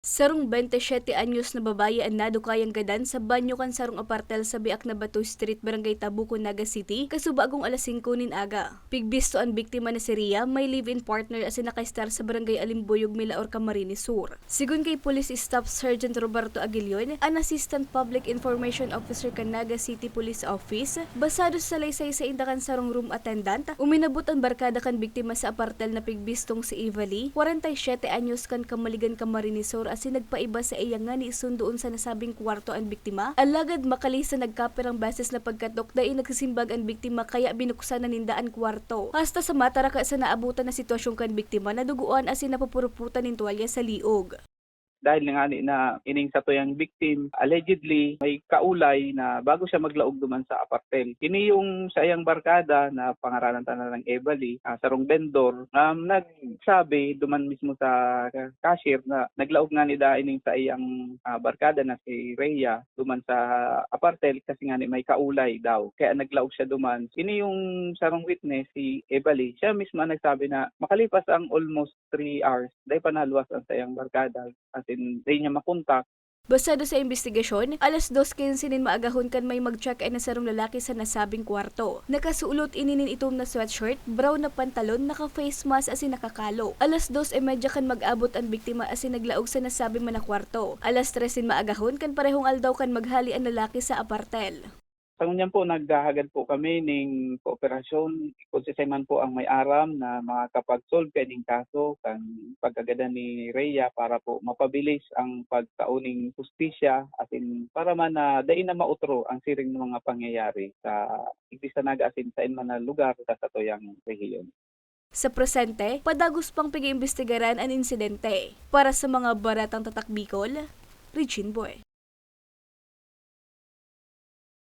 Sarong 27 anyos na babae ang nadukayang gadan sa banyo kan sarong apartel sa Biak na Batu Street, Barangay Tabuco, Naga City, kasubagong alas 5 nin aga. Pigbisto ang biktima na si Ria, may live-in partner as nakastar sa Barangay Alimbuyog, Milaor, Camarines Sur. Sigun kay Police Staff Sergeant Roberto Aguilion, an Assistant Public Information Officer kan Naga City Police Office, basado sa laysay sa indakan sarong room attendant, uminabot ang barkada kan biktima sa apartel na pigbistong si Eva Lee, 47 anyos kan Kamaligan, Camarines Sur as nagpaiba sa iya nga ni isundoon sa nasabing kwarto ang biktima. Alagad makalisa nagkapirang beses na pagkatok dahil nagsisimbag ang biktima kaya binuksan na nindaan kwarto. Hasta sa mata raka sa naabutan na sitwasyon kan biktima naduguan as napapuruputan ng tuwalya sa liog. Dahil nga ni na ining sa tuyang victim allegedly may kaulay na bago siya maglaog duman sa apartel. Kini yung sa iyang barkada na pangaralan tanan ng Evely uh, sarong vendor um, nagsabi duman mismo sa cashier na naglaog nga ni da ining sa iyang ah, barkada na si Rhea duman sa apartel kasi nga ni may kaulay daw. Kaya naglaog siya duman. Kini yung sarong witness si Evely siya mismo nagsabi na makalipas ang almost 3 hours dahil panaluwas ang sa iyang barkada. As in di niya makontak Basado sa investigasyon, alas 2.15 nin maagahon kan may mag-check-in na sarong lalaki sa nasabing kwarto. Nakasuulot ininin itom na sweatshirt, brown na pantalon, naka-face mask asin nakakalo. Alas 2.30 kan mag-abot ang biktima asin naglaog sa nasabing man na kwarto. Alas 3 nin maagahon kan parehong aldaw kan maghali ang lalaki sa apartel. Sa ngunyan po, naghahagad po kami ng kooperasyon. Kung si man po ang may aram na makakapag-solve kaning kaso kan pagkagada ni Rhea para po mapabilis ang pagtauning justisya at in, para man na dain na mautro ang siring ng mga pangyayari sa igdisa nag-asin sa man na lugar sa satoyang rehiyon. Sa presente, padagos pang pag-iimbestigaran ang insidente. Para sa mga baratang tatak Bicol, Regine Boy.